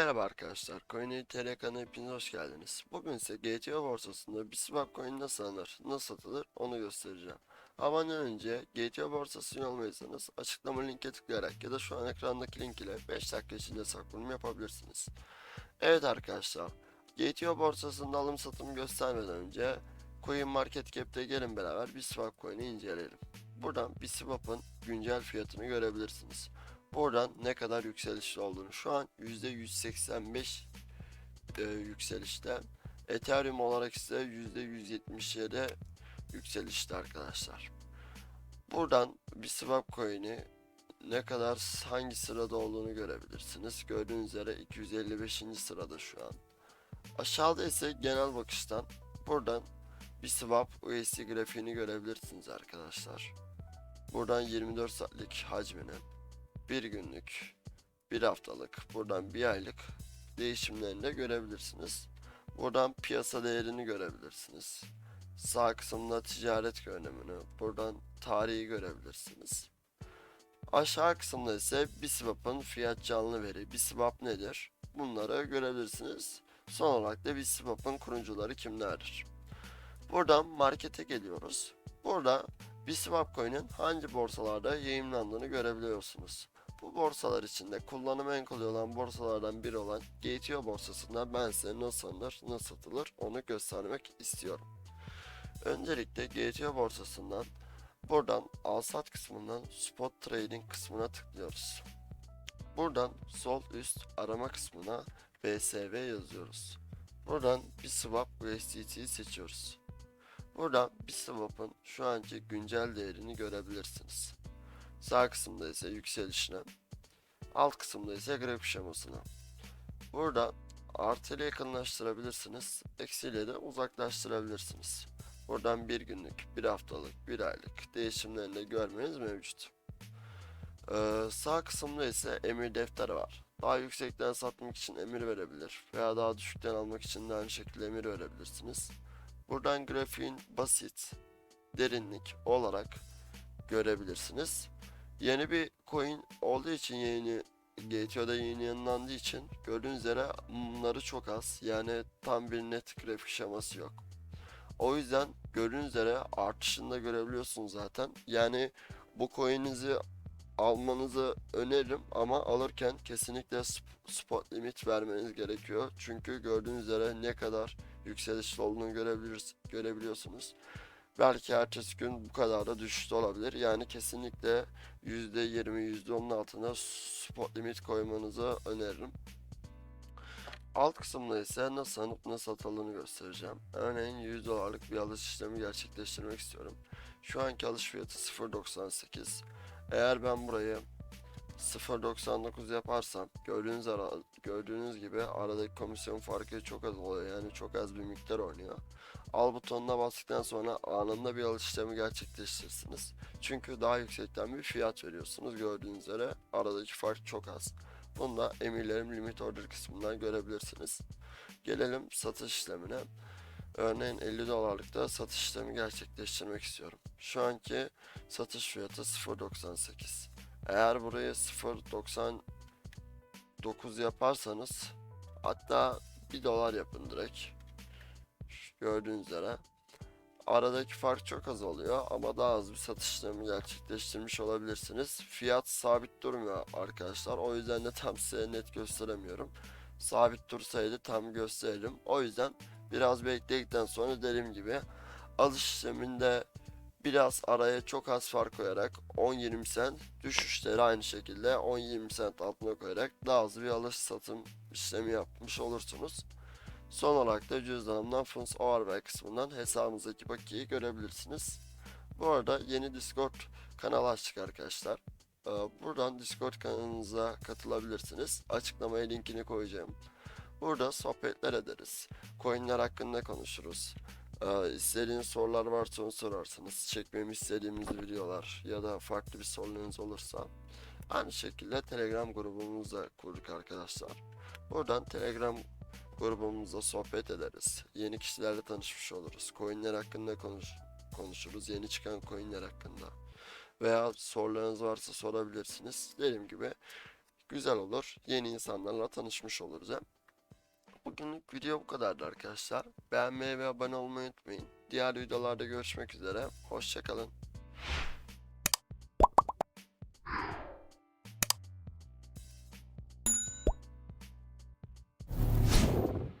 Merhaba arkadaşlar, CoinTR kanalına hepiniz hoş geldiniz. Bugün ise GTO borsasında bir swap coin nasıl alınır, nasıl satılır onu göstereceğim. Ama önce GTO borsası üye olmayırsanız açıklama linke tıklayarak ya da şu an ekrandaki link ile 5 dakika içinde hesap yapabilirsiniz. Evet arkadaşlar, GTO borsasında alım satım göstermeden önce Coin Market Cap'te gelin beraber bir swap coin'i inceleyelim. Buradan bir swap'ın güncel fiyatını görebilirsiniz. Buradan ne kadar yükselişli olduğunu şu an %185 e, yükselişte. Ethereum olarak ise %177 yükselişte arkadaşlar. Buradan bir swap coin'i ne kadar hangi sırada olduğunu görebilirsiniz. Gördüğünüz üzere 255. sırada şu an. Aşağıda ise genel bakıştan buradan bir swap USD grafiğini görebilirsiniz arkadaşlar. Buradan 24 saatlik hacmini, bir günlük, bir haftalık, buradan bir aylık değişimlerini de görebilirsiniz. Buradan piyasa değerini görebilirsiniz. Sağ kısımda ticaret görünümünü, buradan tarihi görebilirsiniz. Aşağı kısımda ise bir swap'ın fiyat canlı veri, bir swap nedir? Bunları görebilirsiniz. Son olarak da bir swap'ın kurucuları kimlerdir? Buradan markete geliyoruz. Burada bir swap coin'in hangi borsalarda yayınlandığını görebiliyorsunuz. Bu borsalar içinde kullanımı en kolay olan borsalardan biri olan GTO borsasında ben size nasıl alınır, nasıl satılır onu göstermek istiyorum. Öncelikle GTO borsasından buradan al sat kısmından spot trading kısmına tıklıyoruz. Buradan sol üst arama kısmına BSV yazıyoruz. Buradan bir swap USDT'yi seçiyoruz. Buradan bir swap'ın şu anki güncel değerini görebilirsiniz. Sağ kısımda ise yükselişine, alt kısımda ise grafik şemasına. Burada artı ile yakınlaştırabilirsiniz, eksiyle de uzaklaştırabilirsiniz. Buradan bir günlük, bir haftalık, bir aylık değişimlerini de görmeniz mevcut. Ee, sağ kısımda ise emir defteri var. Daha yüksekten satmak için emir verebilir veya daha düşükten almak için de aynı şekilde emir verebilirsiniz. Buradan grafiğin basit, derinlik olarak görebilirsiniz. Yeni bir coin olduğu için yeni GTO'da yayınlandığı için gördüğünüz üzere mumları çok az. Yani tam bir net grafik şeması yok. O yüzden gördüğünüz üzere artışını da görebiliyorsunuz zaten. Yani bu coin'inizi almanızı öneririm ama alırken kesinlikle sp- spot limit vermeniz gerekiyor. Çünkü gördüğünüz üzere ne kadar yükselişli olduğunu görebilir, görebiliyorsunuz. Belki ertesi gün bu kadar da düşüşte olabilir. Yani kesinlikle %20, %10'un altına spot limit koymanızı öneririm. Alt kısımda ise nasıl alıp nasıl satıldığını göstereceğim. Örneğin 100 dolarlık bir alış işlemi gerçekleştirmek istiyorum. Şu anki alış fiyatı 0.98. Eğer ben burayı 0.99 yaparsam gördüğünüz ara, gördüğünüz gibi aradaki komisyon farkı çok az oluyor yani çok az bir miktar oynuyor. Al butonuna bastıktan sonra anında bir alış işlemi gerçekleştirirsiniz. Çünkü daha yüksekten bir fiyat veriyorsunuz gördüğünüz üzere aradaki fark çok az. Bunu da emirlerim limit order kısmından görebilirsiniz. Gelelim satış işlemine. Örneğin 50 dolarlıkta satış işlemi gerçekleştirmek istiyorum. Şu anki satış fiyatı 0.98. Eğer burayı 0.99 yaparsanız hatta 1 dolar yapın direkt. Gördüğünüz üzere. Aradaki fark çok az oluyor ama daha az bir satış işlemi gerçekleştirmiş olabilirsiniz. Fiyat sabit durmuyor arkadaşlar. O yüzden de tam size net gösteremiyorum. Sabit dursaydı tam gösteririm. O yüzden biraz bekledikten sonra dediğim gibi alış işleminde biraz araya çok az fark koyarak 10-20 sent düşüşleri aynı şekilde 10-20 sent altına koyarak daha hızlı bir alış satım işlemi yapmış olursunuz. Son olarak da cüzdanımdan Funds Overbuy kısmından hesabınızdaki bakiyeyi görebilirsiniz. Bu arada yeni Discord kanalı açtık arkadaşlar. Ee, Buradan Discord kanalımıza katılabilirsiniz. Açıklamaya linkini koyacağım. Burada sohbetler ederiz. Coinler hakkında konuşuruz. Ee, istediğiniz sorular varsa onu sorarsınız. Çekmemi istediğimiz videolar ya da farklı bir sorularınız olursa aynı şekilde Telegram grubumuza kurduk arkadaşlar. Buradan Telegram grubumuzda sohbet ederiz. Yeni kişilerle tanışmış oluruz. Coinler hakkında konuş konuşuruz. Yeni çıkan coinler hakkında. Veya sorularınız varsa sorabilirsiniz. Dediğim gibi Güzel olur. Yeni insanlarla tanışmış oluruz hem. Bugünlük video bu kadardı arkadaşlar. Beğenmeyi ve abone olmayı unutmayın. Diğer videolarda görüşmek üzere. Hoşçakalın.